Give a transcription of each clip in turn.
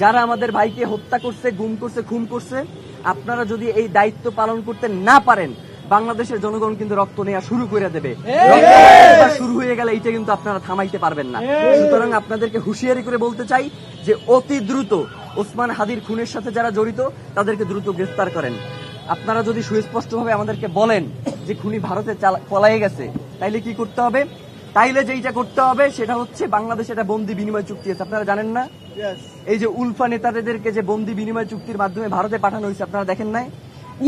যারা আমাদের ভাইকে হত্যা করছে গুম করছে খুন করছে আপনারা যদি এই দায়িত্ব পালন করতে না পারেন বাংলাদেশের জনগণ কিন্তু রক্ত নেওয়া শুরু করে দেবে। শুরু হয়ে গেলে এটা কিন্তু আপনারা থামাইতে পারবেন না। সুতরাং আপনাদেরকে হুঁশিয়ারি করে বলতে চাই যে অতি দ্রুত ওসমান হাদির খুনের সাথে যারা জড়িত তাদেরকে দ্রুত গ্রেফতার করেন। আপনারা যদি সুস্পষ্টভাবে আমাদেরকে বলেন যে খুনি ভারতে পলায়ে গেছে তাইলে কি করতে হবে? তাইলে যেইটা করতে হবে সেটা হচ্ছে বাংলাদেশে এটা বন্দি বিনিময় চুক্তি আছে। আপনারা জানেন না? এই যে উলফা নেতাদেরকে যে বন্দি বিনিময় চুক্তির মাধ্যমে ভারতে পাঠানো হয়েছে আপনারা দেখেন নাই?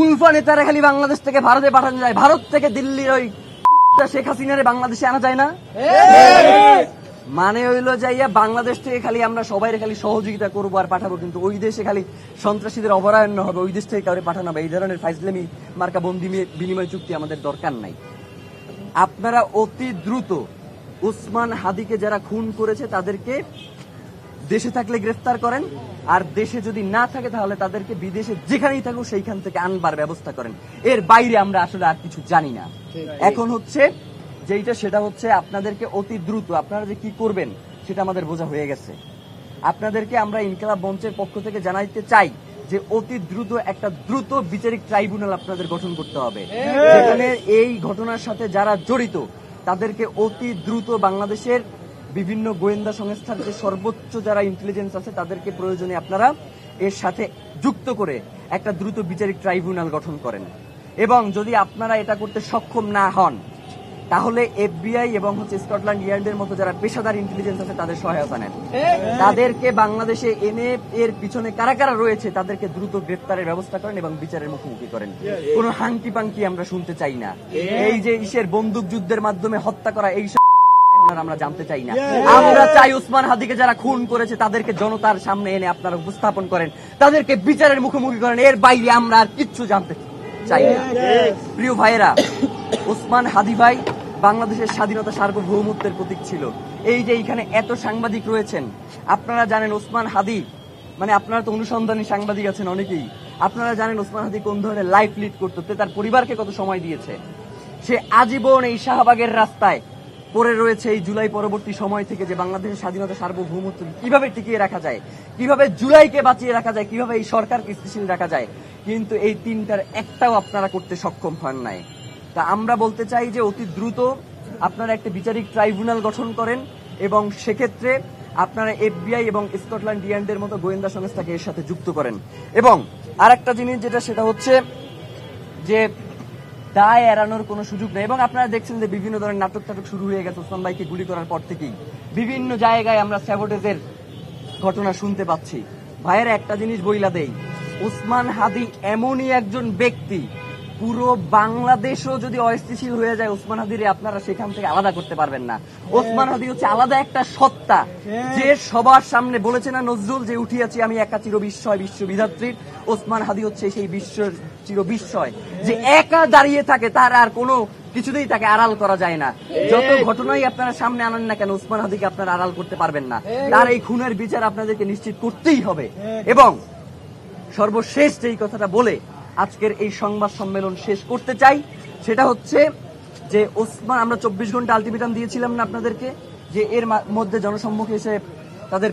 উলফা নেতারা খালি বাংলাদেশ থেকে ভারতে পাঠানো যায়। ভারত থেকে দিল্লির ওই শেখ হাসিনারে বাংলাদেশে আনা যায় না? মানে হইল যাইয়া বাংলাদেশ থেকে খালি আমরা সবাই খালি সহযোগিতা করব আর পাঠাবো কিন্তু ওই দেশে খালি সন্ত্রাসীদের অভয়ারণ্য হবে ওই দেশ থেকে কাউরে পাঠানো হবে। এই ধরনের ফাইজলামি মার্কা বন্দি বিনিময় চুক্তি আমাদের দরকার নাই। আপনারা অতি দ্রুত উসমান হাদিকে যারা খুন করেছে তাদেরকে দেশে থাকলে গ্রেফতার করেন আর দেশে যদি না থাকে তাহলে তাদেরকে বিদেশে যেখানেই থাকুক সেইখান থেকে আনবার ব্যবস্থা করেন। এর বাইরে আমরা আসলে আর কিছু জানি না। এখন হচ্ছে যেইটা সেটা হচ্ছে আপনাদেরকে অতি দ্রুত আপনারা যে কি করবেন সেটা আমাদের বোঝা হয়ে গেছে। আপনাদেরকে আমরা ইনকালাব মঞ্চের পক্ষ থেকে জানাইতে চাই যে অতি দ্রুত একটা দ্রুত বিচারিক ট্রাইব্যুনাল আপনাদের গঠন করতে হবে। যেখানে এই ঘটনার সাথে যারা জড়িত তাদেরকে অতি দ্রুত বাংলাদেশের বিভিন্ন গোয়েন্দা সংস্থার যে সর্বোচ্চ যারা ইন্টেলিজেন্স আছে, তাদেরকে প্রয়োজনে আপনারা এর সাথে যুক্ত করে একটা দ্রুত বিচারিক ট্রাইব্যুনাল গঠন করেন। এবং যদি আপনারা এটা করতে সক্ষম না হন, তাহলে এফবিআই এবং হচ্ছে স্কটল্যান্ড ইয়ার্ডের মতো যারা পেশাদার ইন্টেলিজেন্স আছে, তাদের সহায়তা নেন। তাদেরকে বাংলাদেশে এনে এর পিছনে কারা কারা রয়েছে, তাদেরকে দ্রুত গ্রেফতারের ব্যবস্থা করেন এবং বিচারের মুখোমুখি করেন। কোন হাঙ্কি পাঙ্কি আমরা শুনতে চাই না। এই যে ইসের বন্দুক যুদ্ধের মাধ্যমে হত্যা করা এই সব আমরা জানতে চাই না। আমরা চাই উসমান হাদিকে যারা খুন করেছে তাদেরকে জনতার সামনে এনে আপনারা উপস্থাপন করেন। তাদেরকে বিচারের মুখোমুখি করেন। এর বাইরে আমরা আর কিচ্ছু জানতে চাই না। প্রিয় ভাইয়েরা ওসমান হাদি ভাই বাংলাদেশের স্বাধীনতা সার্বভৌমত্বের প্রতীক ছিল। এই যে এখানে এত সাংবাদিক রয়েছেন আপনারা জানেন ওসমান হাদি মানে আপনারা তো অনুসন্ধানী সাংবাদিক আছেন অনেকেই আপনারা জানেন ওসমান হাদি কোন ধরনের লাইফ লিড করতে তার পরিবারকে কত সময় দিয়েছে? সে আজীবন এই শাহবাগের রাস্তায় পড়ে রয়েছে এই জুলাই পরবর্তী সময় থেকে যে বাংলাদেশের স্বাধীনতা সার্বভৌমত্ব কীভাবে টিকিয়ে রাখা যায়, কীভাবে জুলাইকে বাঁচিয়ে রাখা যায়, কীভাবে এই সরকারকে স্থিতিশীল রাখা যায়, কিন্তু এই তিনটার একটাও আপনারা করতে সক্ষম হন নাই। তা আমরা বলতে চাই যে অতি দ্রুত আপনারা একটা বিচারিক ট্রাইব্যুনাল গঠন করেন এবং সেক্ষেত্রে আপনারা এফবিআই এবং স্কটল্যান্ড ইয়ার্ডের মতো গোয়েন্দা সংস্থাকে এর সাথে যুক্ত করেন। এবং আরেকটা জিনিস যেটা, সেটা হচ্ছে যে দায় এড়ানোর কোনো সুযোগ নেই। এবং আপনারা দেখছেন যে বিভিন্ন ধরনের নাটক টাটক শুরু হয়ে গেছে ওসমান ভাইকে গুলি করার পর থেকেই। বিভিন্ন জায়গায় আমরা স্যাবোটেজের ঘটনা শুনতে পাচ্ছি। ভাইয়ের একটা জিনিস বইলা দেই। ওসমান হাদি এমনই একজন ব্যক্তি পুরো বাংলাদেশও যদি অস্থিতিশীল হয়ে যায় ওসমান হাদিরে আপনারা সেখান থেকে আলাদা করতে পারবেন না। ওসমান হাদি হচ্ছে আলাদা একটা সত্তা। যে সবার সামনে বলেছে না নজরুল যে উঠিয়াছি আমি একা চির বিস্ময় বিশ্ববিধাত্রীর। ওসমান হাদি হচ্ছে সেই বিশ্বের, চির বিস্ময়। যে একা দাঁড়িয়ে থাকে, তার আর কোনো কিছুতেই তাকে আড়াল করা যায় না। যত ঘটনাই আপনারা সামনে আনেন না কেন, ওসমান হাদিকে আপনারা আড়াল করতে পারবেন না। তার এই খুনের বিচার আপনাদেরকে নিশ্চিত করতেই হবে। এবং সর্বশেষ যেই কথাটা বলে আজকের এই সংবাদ সম্মেলন শেষ করতে চাই, সেটা হচ্ছে যে ওসমান, আমরা চব্বিশ ঘণ্টা আলটিমেটাম দিয়েছিলাম না আপনাদেরকে, যে এর মধ্যে জনসম্মুখে এসে তাদের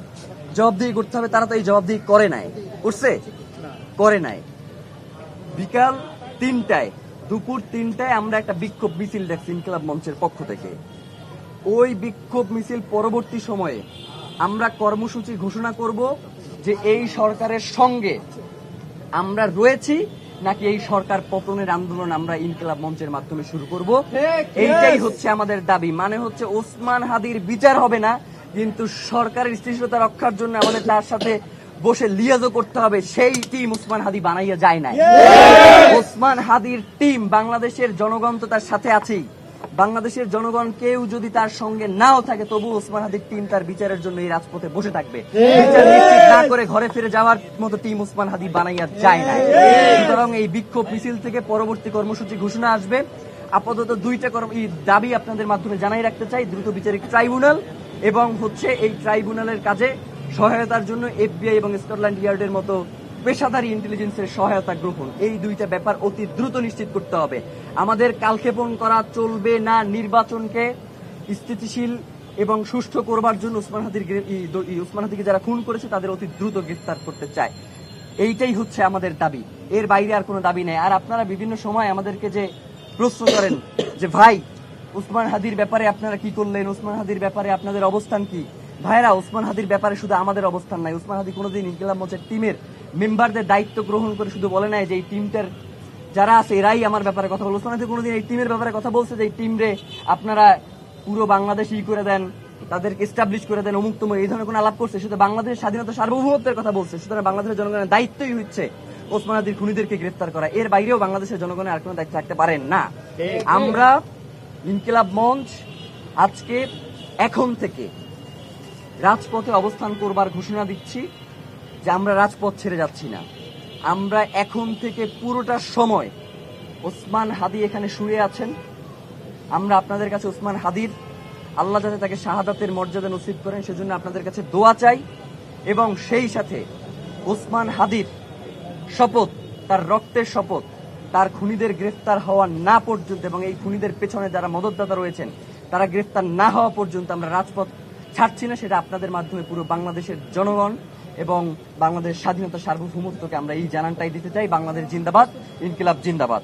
জবাবদিহি করতে হবে, তারা তো এই জবাবদিহি করে নাই। করছে? করে নাই। বিকাল তিনটায় দুপুর তিনটায় আমরা একটা বিক্ষোভ মিছিল দেখছি ইনকলাব মঞ্চের পক্ষ থেকে। ওই বিক্ষোভ মিছিল পরবর্তী সময়ে আমরা কর্মসূচি ঘোষণা করব যে এই সরকারের সঙ্গে আমরা রয়েছি নাকি এই সরকার পতনের আন্দোলন আমরা ইনকলাব মঞ্চের মাধ্যমে শুরু করব। এইটাই হচ্ছে আমাদের দাবি। মানে হচ্ছে ওসমান হাদির বিচার হবে না কিন্তু সরকারের স্থিতিশীলতা রক্ষার জন্য আমাদের তার সাথে বসে লিয়াজও করতে হবে সেই টিম ওসমান হাদি বানাইয়া যায় না ওসমান হাদির টিম বাংলাদেশের জনগণ তো তার সাথে আছেই। বাংলাদেশের জনগণ কেউ যদি তার সঙ্গে নাও থাকে তবু ওসমান হাদির টিম তার বিচারের জন্য এই রাজপথে বসে থাকবে। বিচার নিশ্চিত না করে ঘরে ফিরে যাওয়ার মতো টিম ওসমান হাদি বানাইয়া যায় না সুতরাং এই বিক্ষোভ মিছিল থেকে পরবর্তী কর্মসূচি ঘোষণা আসবে। আপাতত দুইটা কর্ম এই দাবি আপনাদের মাধ্যমে জানাই রাখতে চাই। দ্রুত বিচারিক ট্রাইব্যুনাল এবং হচ্ছে এই ট্রাইব্যুনালের কাজে সহায়তার জন্য এফবিআই এবং স্কটল্যান্ড ইয়ার্ডের মতো পেশাদারী ইন্টেলিজেন্সের সহায়তা গ্রহণ। এই দুইটা ব্যাপার অতি দ্রুত নিশ্চিত করতে হবে। আমাদের কালক্ষেপণ করা চলবে না নির্বাচনকে স্থিতিশীল এবং সুষ্ঠু করবার জন্য উসমান ই উসমান হাদিকে যারা খুন করেছে তাদের অতি দ্রুত গ্রেফতার করতে চায়। এইটাই হচ্ছে আমাদের দাবি। এর বাইরে আর কোনো দাবি নেই। আর আপনারা বিভিন্ন সময় আমাদেরকে যে প্রশ্ন করেন যে, ভাই উসমান হাদির ব্যাপারে আপনারা কি করলেন? উসমান হাদির ব্যাপারে আপনাদের অবস্থান কি? ভাইরা উসমান হাদির ব্যাপারে শুধু আমাদের অবস্থান নাই। উসমান হাদি কোনোদিন ইনকিলাব মঞ্চের টিমের মেম্বারদের দায়িত্ব গ্রহণ করে শুধু বলে নাই যে এই টিমটার যারা আছে এরাই আমার ব্যাপারে কথা বলে উসমান হাদি কোনোদিন এই টিমের ব্যাপারে কথা বলছে যে এই টিম রে আপনারা পুরো বাংলাদেশ ই করে দেন তাদেরকে এস্টাবলিশ করে দেন অমুক তমুক এই ধরনের কোনো আলাপ করছে। শুধু বাংলাদেশের স্বাধীনতা সার্বভৌমত্বের কথা বলছে। সুতরাং বাংলাদেশের জনগণের দায়িত্বই হচ্ছে ওসমান হাদির খুনিদেরকে গ্রেফতার করা। এর বাইরেও বাংলাদেশের জনগণের আর কোনো দায়িত্ব থাকতে পারেন না। আমরা ইনকিলাব মঞ্চ আজকে এখন থেকে রাজপথে অবস্থান করবার ঘোষণা দিচ্ছি যে আমরা রাজপথ ছেড়ে যাচ্ছি না। আমরা এখন থেকে পুরোটা সময় ওসমান হাদি এখানে শুয়ে আছেন। আমরা আপনাদের কাছে ওসমান হাদির, আল্লাহ যাতে তাকে শাহাদাতের মর্যাদা নসিব করেন, সেজন্য আপনাদের কাছে দোয়া চাই এবং সেই সাথে ওসমান হাদির শপথ, তার রক্তের শপথ, তার খুনিদের গ্রেফতার হওয়া না পর্যন্ত এবং এই খুনিদের পেছনে যারা মদতদাতা রয়েছেন, তারা গ্রেফতার না হওয়া পর্যন্ত আমরা রাজপথ ছাড়ছি না, সেটা আপনাদের মাধ্যমে পুরো বাংলাদেশের জনগণ এবং বাংলাদেশ স্বাধীনতা সার্বভৌমত্বকে আমরা এই জানানটাই দিতে চাই, বাংলাদেশ জিন্দাবাদ, ইনকিলাব জিন্দাবাদ।